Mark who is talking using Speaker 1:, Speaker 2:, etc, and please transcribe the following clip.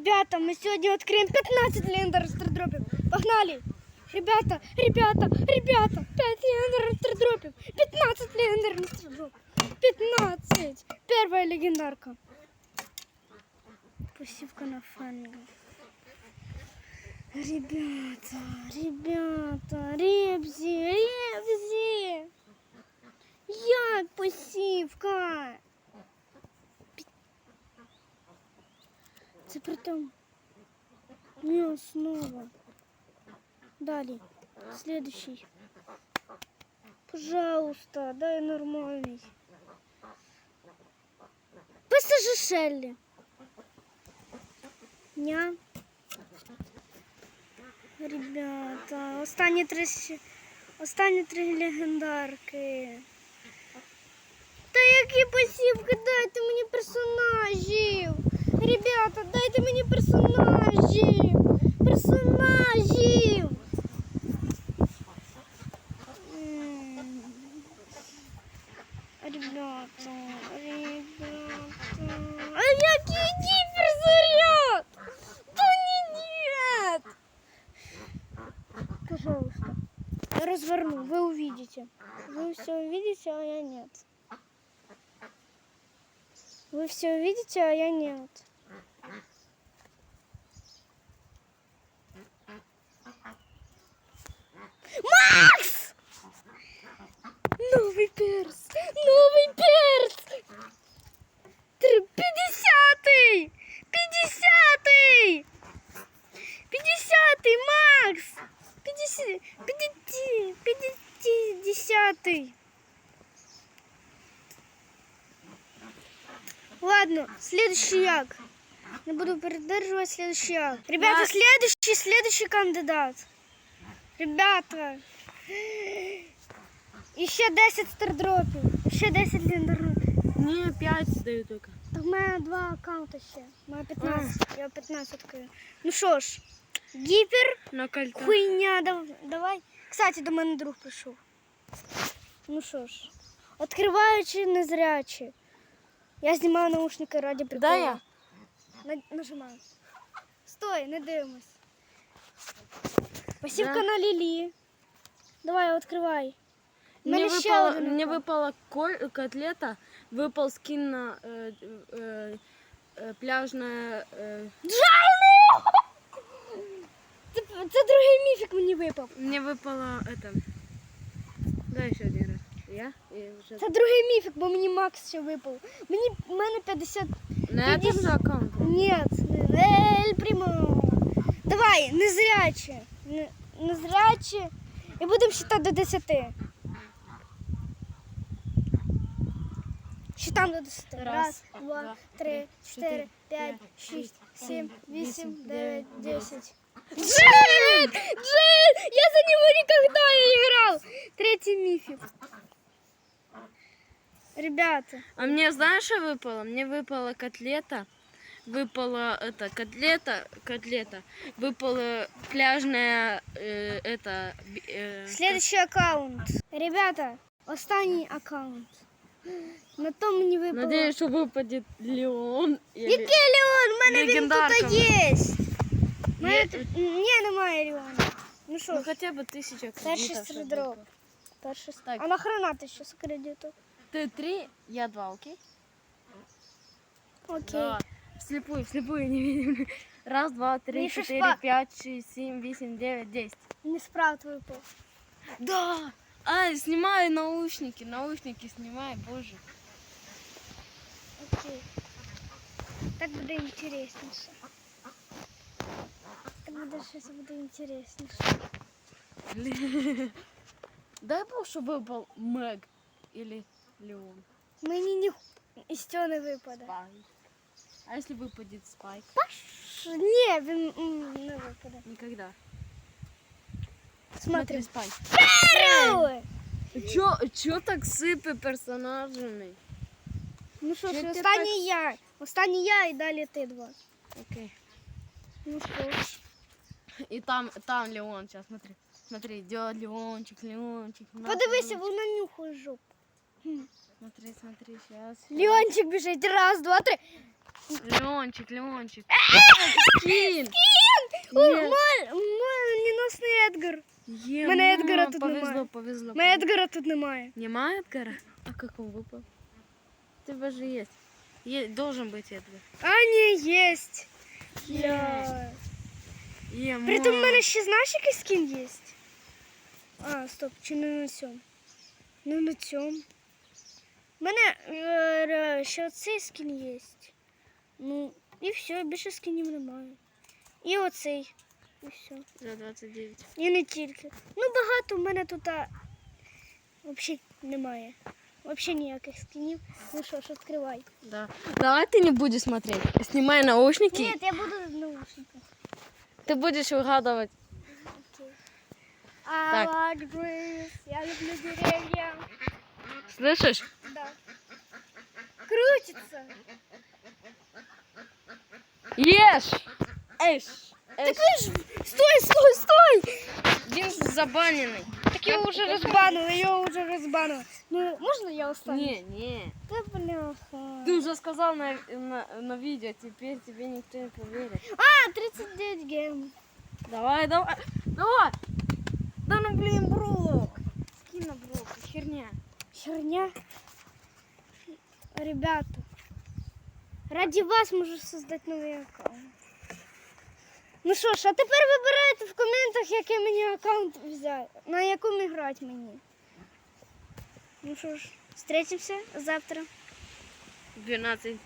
Speaker 1: Ребята, мы сегодня откроем 15 лендер стардропів. Погнали! Ребята, ребята, ребята, 5 лендер стардропів. 15 лендер стардропів. 15. Первая легендарка. Пассивка на фанга. Ребята, ребята, ребзи, ребзи. Як пасівка? Це при тому. Не основа. Далі. Следующий. Пожалуйста, дай нормальный. ПСЖ Шелли. Ня. Ребята, останні три, ще- останні три легендарки. Та які посівки, дайте мені персонажів. Ребята, дайте мені персонажів. Персонажів. М. Ребята, ребята. А який гиперзаряд? Да не нет. Пожалуйста. Я разверну, вы увидите. Вы все увидите, а я нет. Вы все увидите, а я нет. Макс! Новый перс! Новый перс! Три- Пятидесятый! Пятидесятый! Пятидесятый, Макс! Пятьдесят... Пятиди... Пятидесятый! Ладно, следующий як. Не буду передерживать следующий як. Ребята,
Speaker 2: Я-
Speaker 1: следующий, следующий кандидат. Ребята. Еще 10 стардропів. Ще 10 лендерів.
Speaker 2: Мне 5 дают только.
Speaker 1: Так в мене два аккаунта ще. У мене 15. Я 15 відкрию. Ну що ж, гіпер,
Speaker 2: На кольцо.
Speaker 1: хуйня, дав- давай. Кстати, до мене друг прийшов. Ну що ж, відкриваючи незрячі. Я знімаю наушники раді приколу.
Speaker 2: Да, я?
Speaker 1: На- нажимаю. Стой, не дивимось. Посівка
Speaker 2: Да.
Speaker 1: на Лілі. Давай, відкривай. У
Speaker 2: Мне
Speaker 1: мене ще
Speaker 2: выпала,
Speaker 1: один
Speaker 2: мне
Speaker 1: аккаунт.
Speaker 2: выпала коль- котлета, выпал скин на э, э, э, пляжная... Э,
Speaker 1: Це, це другий міфік мені випав.
Speaker 2: мне выпало это... Да, еще один раз. Я? И уже...
Speaker 1: Це другий міфік, бо мені Макс ще випав. Мені в мене 50.
Speaker 2: На этом
Speaker 1: пятьдесят-
Speaker 2: же аккаунте?
Speaker 1: Ні, Ель Примо. Давай, незряче. Не- Незряче. І будемо считати до 10. Считаємо до 10. Раз,
Speaker 2: Раз,
Speaker 1: два,
Speaker 2: два,
Speaker 1: три,
Speaker 2: три,
Speaker 1: чотири,
Speaker 2: чотири,
Speaker 1: п'ять,
Speaker 2: п'ять,
Speaker 1: шість,
Speaker 2: шість,
Speaker 1: сім,
Speaker 2: сім,
Speaker 1: вісім,
Speaker 2: вісім,
Speaker 1: дев'ять,
Speaker 2: дев'ять,
Speaker 1: десять. Джет! Джет! Я за него никогда не играл! Третий мифик. Ребята,
Speaker 2: А мне знаешь, что выпало? Мне выпала котлета, выпала это котлета, котлета, выпала пляжная э, это би- э,
Speaker 1: следующий аккаунт. Ребята, останній аккаунт. На том мені випало.
Speaker 2: Надеюсь, что выпадет Леон. или-
Speaker 1: Який Леон? У мене він
Speaker 2: Легендарка.
Speaker 1: тут є. У мене
Speaker 2: Є-
Speaker 1: тут- Ні, немає Леона. Ну що
Speaker 2: Ну
Speaker 1: ж,
Speaker 2: хотя бы тысяча
Speaker 1: перший
Speaker 2: кредитов. чтобы
Speaker 1: стрідроп.
Speaker 2: выпало.
Speaker 1: Перший
Speaker 2: Так.
Speaker 1: А нахрена ти ще з кредиту?
Speaker 2: Ты три, я два, окей?
Speaker 1: Окей.
Speaker 2: Да. Вслепую, вслепую не видим. Раз, два, три,
Speaker 1: Мені щось
Speaker 2: четыре,
Speaker 1: па-
Speaker 2: пять, шесть, семь, восемь, девять, десять.
Speaker 1: Не справ випав.
Speaker 2: Да! А, снимаю наушники, наушники снимай, боже.
Speaker 1: Окей. Так буде інтересніше. Так буде щось буде інтересніше.
Speaker 2: Дай бог, чтобы выпал Мэг или Леон.
Speaker 1: Мені ні із цього не випаде.
Speaker 2: Спайк. А если выпадет Спайк?
Speaker 1: Ш- Ні, він м, не випаде.
Speaker 2: Никогда.
Speaker 1: Смотри.
Speaker 2: Спайк.
Speaker 1: Перли!
Speaker 2: Чё, чё так сыпи персонажами?
Speaker 1: Ну що ж,
Speaker 2: Чи ти
Speaker 1: останній я. Останній я і далі ти два.
Speaker 2: Окей.
Speaker 1: Ну що ж.
Speaker 2: И там, там Леон, сейчас смотри. Смотри, идет Леончик, Леончик. на,
Speaker 1: Подивися,
Speaker 2: Леончик.
Speaker 1: вона нюхає жопу.
Speaker 2: Смотри, смотри, сейчас.
Speaker 1: Леончик біжить. Раз, два, три.
Speaker 2: Леончик, Леончик. Скин.
Speaker 1: О,
Speaker 2: Є.
Speaker 1: маль, неносний Едгар.
Speaker 2: Є,
Speaker 1: Мене Едгара
Speaker 2: ма,
Speaker 1: тут
Speaker 2: повезло,
Speaker 1: немає.
Speaker 2: повезло.
Speaker 1: Мене Едгара тут немає.
Speaker 2: Нема Эдгара? А как он выпал? У тебя же есть. Е- должен быть Эдгар.
Speaker 1: А, ні, єсть.
Speaker 2: Є.
Speaker 1: Я...
Speaker 2: Е,
Speaker 1: Притом в
Speaker 2: ма.
Speaker 1: мене ще знаєш, який скін є? А, стоп, чи не на цьому? Не на цьому. У мене е, ще оцей скін є. Ну, і все, більше скінів немає. І оцей. І все.
Speaker 2: За 29.
Speaker 1: І не тільки. Ну, багато в мене тут а, взагалі немає. Взагалі ніяких скінів. Ну що ж, відкривай.
Speaker 2: Да. Давай ты не будешь смотреть. Снимай наушники.
Speaker 1: Ні, я буду в наушниках.
Speaker 2: Ты будешь угадывать.
Speaker 1: I
Speaker 2: Так.
Speaker 1: like trees. Я люблю деревья.
Speaker 2: Слышишь?
Speaker 1: Да. Крутится.
Speaker 2: Ешь! Эш!
Speaker 1: Так ви ж... Стой, стой, стой!
Speaker 2: Він забанений.
Speaker 1: Так його вже розбанили, його вже розбанили. Ну, можна я останню?
Speaker 2: Не, не.
Speaker 1: Та бляха.
Speaker 2: Ты уже сказал на, на, на видео, теперь тебе никто не поверит.
Speaker 1: А, 39 гем.
Speaker 2: Давай, давай. Давай! Да ну блин, брок. Скинь на брок, херня.
Speaker 1: Херня. Ребята, ради вас можу создати новий аккаунт. Ну що ж, а тепер вибирайте в коментах, який мені аккаунт взяти, на якому грати мені. Ну що ж, встретимся завтра.
Speaker 2: 12.00.